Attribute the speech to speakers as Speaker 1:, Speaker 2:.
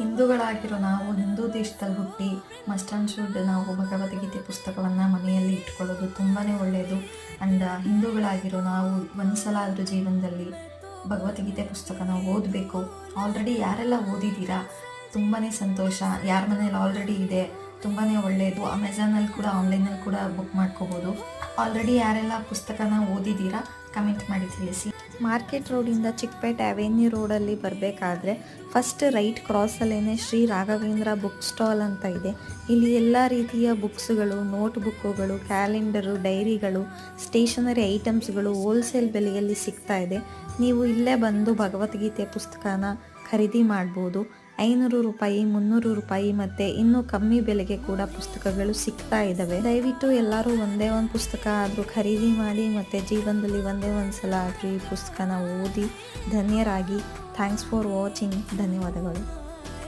Speaker 1: ಹಿಂದೂಗಳಾಗಿರೋ ನಾವು ಹಿಂದೂ ದೇಶದಲ್ಲಿ ಹುಟ್ಟಿ ಮಸ್ಟ್ ಆ್ಯಂಡ್ ಶುಡ್ ನಾವು ಭಗವದ್ಗೀತೆ ಪುಸ್ತಕವನ್ನು ಮನೆಯಲ್ಲಿ ಇಟ್ಕೊಳ್ಳೋದು ತುಂಬಾ ಒಳ್ಳೆಯದು ಆ್ಯಂಡ್ ಹಿಂದೂಗಳಾಗಿರೋ ನಾವು ಒಂದ್ಸಲ ಆದರೂ ಜೀವನದಲ್ಲಿ ಭಗವದ್ಗೀತೆ ಪುಸ್ತಕನ ಓದಬೇಕು. ಆಲ್ರೆಡಿ ಯಾರೆಲ್ಲ ಓದಿದ್ದೀರಾ? ತುಂಬಾ ಸಂತೋಷ. ಯಾರ ಮನೇಲಿ ಆಲ್ರೆಡಿ ಇದೆ? ತುಂಬಾ ಒಳ್ಳೆಯದು ಅಮೆಝಾನಲ್ಲಿ ಕೂಡ ಆನ್ಲೈನಲ್ಲಿ ಕೂಡ ಬುಕ್ ಮಾಡ್ಕೋಬೋದು. ಆಲ್ರೆಡಿ ಯಾರೆಲ್ಲ ಪುಸ್ತಕನ ಓದಿದ್ದೀರಾ ಕಮೆಂಟ್ ಮಾಡಿ ತಿಳಿಸಿ. ಮಾರ್ಕೆಟ್ ರೋಡಿಂದ ಚಿಕ್ಕಪೇಟೆ ಅವೆನ್ಯೂ ರೋಡಲ್ಲಿ ಬರಬೇಕಾದ್ರೆ ಫಸ್ಟ್ ರೈಟ್ ಕ್ರಾಸಲ್ಲೇ ಶ್ರೀ ರಾಘವೇಂದ್ರ ಬುಕ್ ಸ್ಟಾಲ್ ಅಂತ ಇದೆ. ಇಲ್ಲಿ ಎಲ್ಲ ರೀತಿಯ ಬುಕ್ಸ್ಗಳು ನೋಟ್ ಬುಕ್ಕುಗಳು ಕ್ಯಾಲೆಂಡರು ಡೈರಿಗಳು ಸ್ಟೇಷನರಿ ಐಟಮ್ಸ್ಗಳು ಹೋಲ್ಸೇಲ್ ಬೆಲೆಯಲ್ಲಿ ಸಿಗ್ತಾ ಇದೆ. ನೀವು ಇಲ್ಲೇ ಬಂದು ಭಗವದ್ಗೀತೆ ಪುಸ್ತಕನ ಖರೀದಿ ಮಾಡ್ಬೋದು. ಐನೂರು ರೂಪಾಯಿ, ಮುನ್ನೂರು ರೂಪಾಯಿ ಮತ್ತೆ ಇನ್ನೂ ಕಮ್ಮಿ ಬೆಲೆಗೆ ಕೂಡ ಪುಸ್ತಕಗಳು ಸಿಗ್ತಾ ಇದ್ದಾವೆ ದಯವಿಟ್ಟು ಎಲ್ಲರೂ ಒಂದೇ ಒಂದು ಪುಸ್ತಕ ಆದರೂ ಖರೀದಿ ಮಾಡಿ ಮತ್ತೆ ಜೀವನದಲ್ಲಿ ಒಂದೇ ಒಂದು ಸಲ ಆದರೂ ಈ ಪುಸ್ತಕನ ಓದಿ ಧನ್ಯರಾಗಿ. Thanks for watching. ಧನ್ಯವಾದಗಳು.